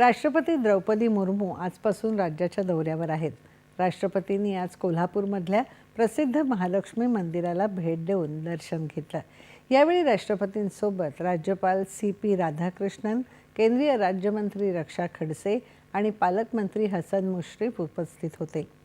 राष्ट्रपती द्रौपदी मुर्मू आजपासून राज्याच्या दौऱ्यावर आहेत. राष्ट्रपतींनी आज कोल्हापूरमधल्या प्रसिद्ध महालक्ष्मी मंदिराला भेट देऊन दर्शन घेतलं. यावेळी राष्ट्रपतींसोबत राज्यपाल सी पी राधाकृष्णन केंद्रीय राज्यमंत्री रक्षा खडसे आणि पालकमंत्री हसन मुश्रीफ उपस्थित होते.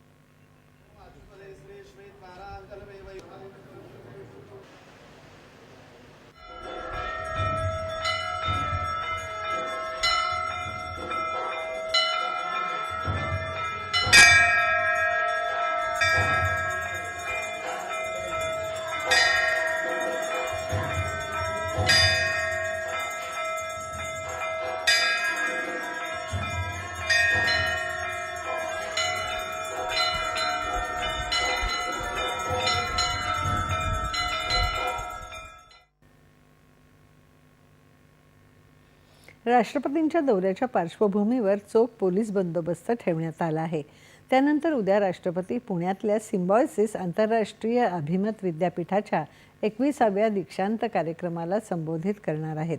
राष्ट्रपतींच्या दौऱ्याच्या पार्श्वभूमीवर चोख पोलीस बंदोबस्त ठेवण्यात आला आहे. त्यानंतर उद्या राष्ट्रपती पुण्यातल्या सिम्बॉयसिस आंतरराष्ट्रीय अभिमत विद्यापीठाच्या एकविसाव्या दीक्षांत कार्यक्रमाला संबोधित करणार आहेत.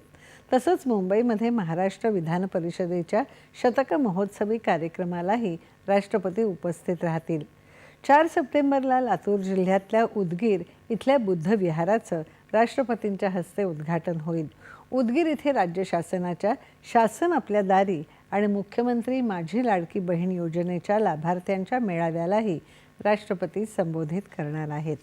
तसंच मुंबईमध्ये महाराष्ट्र विधान परिषदेच्या शतक महोत्सवी कार्यक्रमालाही राष्ट्रपती उपस्थित राहतील. चार सप्टेंबरला लातूर जिल्ह्यातल्या उदगीर इथल्या बुद्ध विहाराचं राष्ट्रपतींच्या हस्ते उद्घाटन होईल. उदगीर इथे राज्य शासनाच्या शासन आपल्या दारी आणि मुख्यमंत्री माझी लाडकी बहीण योजनेच्या लाभार्थ्यांच्या मेळाव्यालाही राष्ट्रपती संबोधित करणार आहेत.